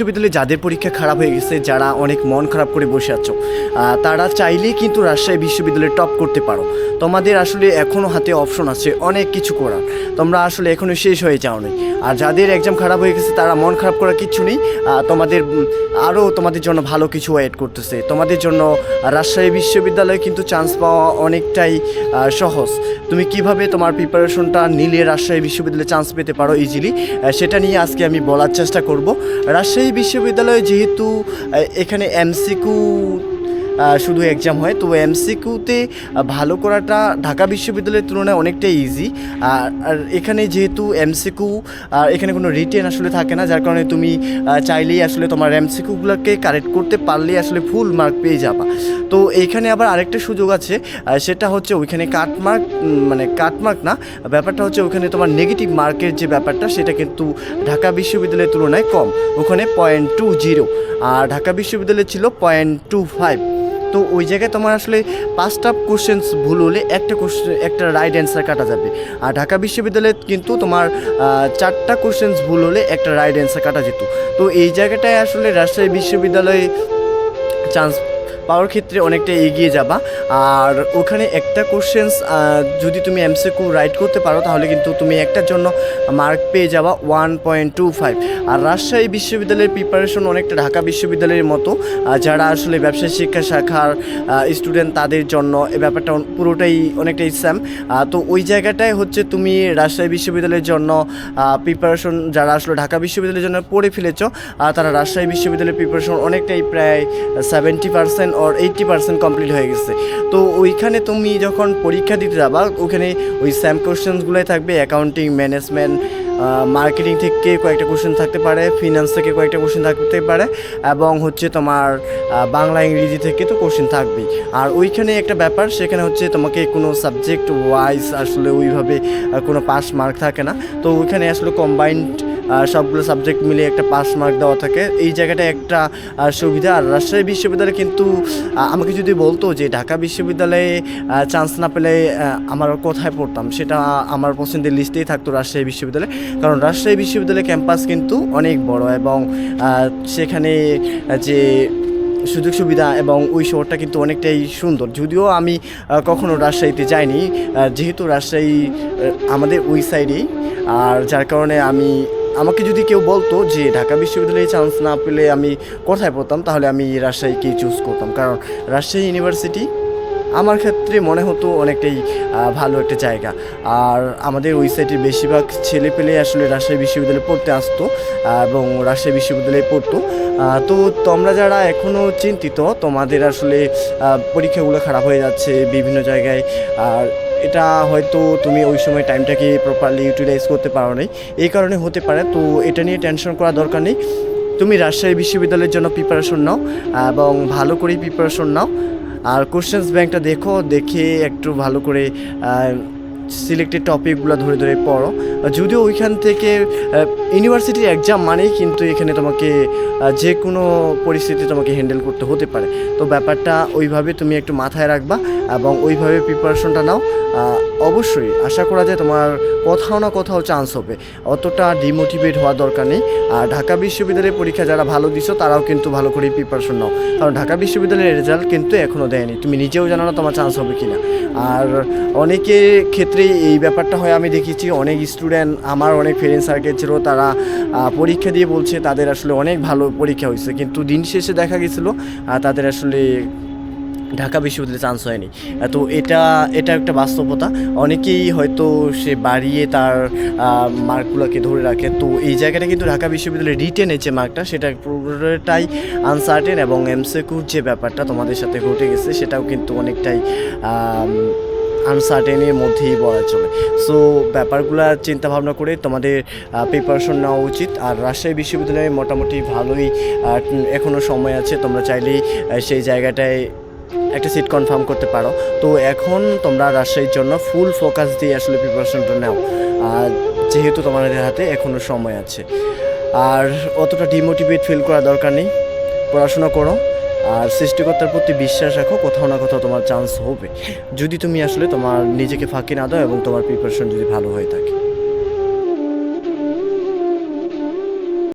বিশ্ববিদ্যালয়ে যাদের পরীক্ষা খারাপ হয়ে গেছে, যারা অনেক মন খারাপ করে বসে আছো তারা চাইলেই কিন্তু রাজশাহী বিশ্ববিদ্যালয়ে টপ করতে পারো। তোমাদের আসলে এখনও হাতে অপশন আছে, অনেক কিছু করার। তোমরা আসলে এখনও শেষ হয়ে যাও যাওনি। আর যাদের এক্সাম খারাপ হয়ে গেছে, তারা মন খারাপ করার কিচ্ছু নেই। তোমাদের আরও তোমাদের জন্য ভালো কিছু ওয়েট করতেছে। তোমাদের জন্য রাজশাহী বিশ্ববিদ্যালয়ে কিন্তু চান্স পাওয়া অনেকটাই সহজ। তুমি কীভাবে তোমার প্রিপারেশনটা নিলে রাজশাহী বিশ্ববিদ্যালয়ে চান্স পেতে পারো ইজিলি সেটা নিয়ে আজকে আমি বলার চেষ্টা করব। রাজশাহী বিশ্ববিদ্যালয়ে যেহেতু এখানে এমসিকিউ শুধু এক্সাম হয়। তো এমসিকিউতে ভালো করাটা ঢাকা বিশ্ববিদ্যালয়ের তুলনায় অনেকটাই ইজি আর এখানে যেহেতু এমসিকিউ আর এখানে কোনো রিটেন আসলে থাকে না, যার কারণে তুমি চাইলেই আসলে তোমার এমসিকিউগুলোকে কারেক্ট করতে পারলেই আসলে ফুল মার্ক পেয়ে যাবা। তো এইখানে আবার আরেকটা সুযোগ আছে সেটা হচ্ছে ওইখানে কাটমার্ক মানে কাটমার্ক না, ব্যাপারটা হচ্ছে ওখানে তোমার নেগেটিভ মার্কের যে ব্যাপারটা, সেটা কিন্তু ঢাকা বিশ্ববিদ্যালয়ের তুলনায় কম। ওখানে পয়েন্ট টু জিরো আর ঢাকা বিশ্ববিদ্যালয়ে ছিল পয়েন্ট টু ফাইভ তো ওই জায়গায় তোমার আসলে পাঁচটা কোশ্চেন্স ভুল হলে একটা কোশ্চেন একটা রাইট অ্যান্সার কাটা যাবে। আর ঢাকা বিশ্ববিদ্যালয়ে কিন্তু তোমার চারটা কোশ্চেন্স ভুল হলে একটা রাইট অ্যান্সার কাটা যেত। তো এই জায়গাটায় আসলে রাজশাহী বিশ্ববিদ্যালয়ে চান্স পাওয়ার ক্ষেত্রে অনেকটা এগিয়ে যাবা। আর ওখানে একটা কোশ্চেন্স যদি তুমি এমসিকিউ রাইট করতে পারো, তাহলে কিন্তু তুমি একটার জন্য মার্ক পেয়ে যাবা ওয়ান পয়েন্ট টু ফাইভ আর রাজশাহী বিশ্ববিদ্যালয়ের প্রিপারেশন অনেকটা ঢাকা বিশ্ববিদ্যালয়ের মতো। যারা আসলে ব্যবসায় শিক্ষা শাখার স্টুডেন্ট তাদের জন্য এ ব্যাপারটা পুরোটাই অনেকটাই স্যাম তো ওই জায়গাটায় হচ্ছে তুমি রাজশাহী বিশ্ববিদ্যালয়ের জন্য প্রিপারেশন যারা আসলে ঢাকা বিশ্ববিদ্যালয়ের জন্য পড়ে ফেলেছ তারা রাজশাহী বিশ্ববিদ্যালয়ের প্রিপারেশন অনেকটাই প্রায় seventy percent or eighty percent complete হয়ে গেছে। তো ওইখানে তুমি যখন পরীক্ষা দিতে যাবা, ওখানে ওই স্যাম কোশ্চেন্সগুলোই থাকবে অ্যাকাউন্টিং ম্যানেজমেন্ট মার্কেটিং থেকে কয়েকটা কোশ্চেন থাকতে পারে ফিনান্স থেকে কয়েকটা কোশ্চেন থাকতে পারে, এবং হচ্ছে তোমার বাংলা, ইংরেজি থেকে তো কোশ্চেন থাকবেই। আর ওইখানে একটা ব্যাপার, সেখানে হচ্ছে তোমাকে কোনো সাবজেক্ট ওয়াইজ আসলে ওইভাবে কোনো পাস মার্ক থাকে না। তো ওইখানে আসলে কম্বাইন্ড সবগুলো সাবজেক্ট মিলে একটা পাস মার্ক দেওয়া থাকে। এই জায়গাটা একটা সুবিধা। আর রাজশাহী বিশ্ববিদ্যালয়ে কিন্তু আমাকে যদি বলতো যে ঢাকা বিশ্ববিদ্যালয়ে চান্স না পেলে আমার কোথায় পড়তাম, সেটা আমার পছন্দের লিস্টেই থাকতো রাজশাহী বিশ্ববিদ্যালয়। কারণ রাজশাহী বিশ্ববিদ্যালয় ক্যাম্পাস কিন্তু অনেক বড় এবং সেখানে যে সুযোগ সুবিধা এবং ওই শহরটা কিন্তু অনেকটাই সুন্দর। যদিও আমি কখনো রাজশাহীতে যাইনি যেহেতু রাজশাহী আমাদের ওই সাইডেই আর যার কারণে আমি আমাকে যদি কেউ বলতো যে ঢাকা বিশ্ববিদ্যালয়ে চান্স না পেলে আমি কোথায় পড়তাম, তাহলে আমি রাজশাহীকেই চুজ করতাম। কারণ রাজশাহী ইউনিভার্সিটি আমার ক্ষেত্রে মনে হতো অনেকটাই ভালো একটা জায়গা। আর আমাদের ওই সাইডের বেশিরভাগ ছেলে পেলে আসলে রাজশাহী বিশ্ববিদ্যালয়ে পড়তে আসতো এবং রাজশাহী বিশ্ববিদ্যালয়ে পড়তো। তো তোমরা যারা এখনও চিন্তিত, তোমাদের আসলে পরীক্ষাগুলো খারাপ হয়ে যাচ্ছে বিভিন্ন জায়গায়। আর এটা হয়তো তুমি ওই সময় টাইমটাকে প্রপারলি ইউটিলাইজ করতে পারো নাই এই কারণে হতে পারে, তো এটা নিয়ে টেনশন করা দরকার নেই। তুমি রাজশাহী বিশ্ববিদ্যালয়ের জন্য প্রিপারেশন নাও, এবং ভালো করেই প্রিপারেশন নাও। আর কোশ্চেন্স ব্যাংকটা দেখো, দেখে একটু ভালো করে সিলেক্টেড টপিকগুলো ধরে ধরে পড়ো। যদিও ওইখান থেকে ইউনিভার্সিটির এক্সাম মানেই কিন্তু এখানে তোমাকে যে কোনো পরিস্থিতি তোমাকে হ্যান্ডেল করতে হতে পারে। তো ব্যাপারটা ওইভাবে তুমি একটু মাথায় রাখবা এবং ওইভাবে প্রিপারেশনটা নাও। অবশ্যই আশা করা যায় তোমার কোথাও না কোথাও চান্স হবে। অতটা ডিমোটিভেট হওয়ার দরকার নেই। আর ঢাকা বিশ্ববিদ্যালয়ের পরীক্ষা যারা ভালো দিছো, তারাও কিন্তু ভালো করে প্রিপারেশন নাও। কারণ ঢাকা বিশ্ববিদ্যালয়ের রেজাল্ট কিন্তু এখনও দেয়নি। তুমি নিজেও জানো না তোমার চান্স হবে কিনা। আর অনেকের ক্ষেত্রে এই ব্যাপারটা হয়, আমি দেখেছি অনেক স্টুডেন্ট আমার অনেক ফ্রেন্ড সার্কেল ছিল, তারা পরীক্ষা দিয়ে বলছে তাদের আসলে অনেক ভালো পরীক্ষা হয়েছে, কিন্তু দিন শেষে দেখা গেছিল তাদের আসলে ঢাকা বিশ্ববিদ্যালয়ে চান্স হয়নি। তো এটা এটা একটা বাস্তবতা। অনেকেই হয়তো সে বাড়িয়ে তার মার্কগুলোকে ধরে রাখে, তো এই জায়গাটা কিন্তু ঢাকা বিশ্ববিদ্যালয়ের রিটেনের যে মার্কটা, সেটা পুরোটাই আনসার্টেন এবং এমসিকিউর যে ব্যাপারটা তোমাদের সাথে ঘটে গেছে, সেটাও কিন্তু অনেকটাই আনসার্টেনের মধ্যেই বলা চলে। সো ব্যাপারগুলো চিন্তা ভাবনা করে তোমাদের প্রিপারেশন নেওয়া উচিত। আর রাজশাহী বিশ্ববিদ্যালয়ে মোটামুটি ভালোই এখনও সময় আছে। তোমরা চাইলেই সেই জায়গাটায় একটা সিট কনফার্ম করতে পারো। তো এখন তোমরা রাজশাহীর জন্য ফুল ফোকাস দিয়ে আসলে প্রিপারেশনটা নাও। আর যেহেতু তোমাদের হাতে এখনও সময় আছে। আর অতটা ডিমোটিভেট ফিল করা দরকার নেই। পড়াশোনা করো। আর সৃষ্টিকর্তার প্রতি বিশ্বাস রাখো, কোথাও না কোথাও তোমার চান্স হবে। যদি তুমি আসলে তোমার নিজেকে ফাঁকি না দাও এবং তোমার প্রিপারেশন যদি ভালো হয়ে থাকে।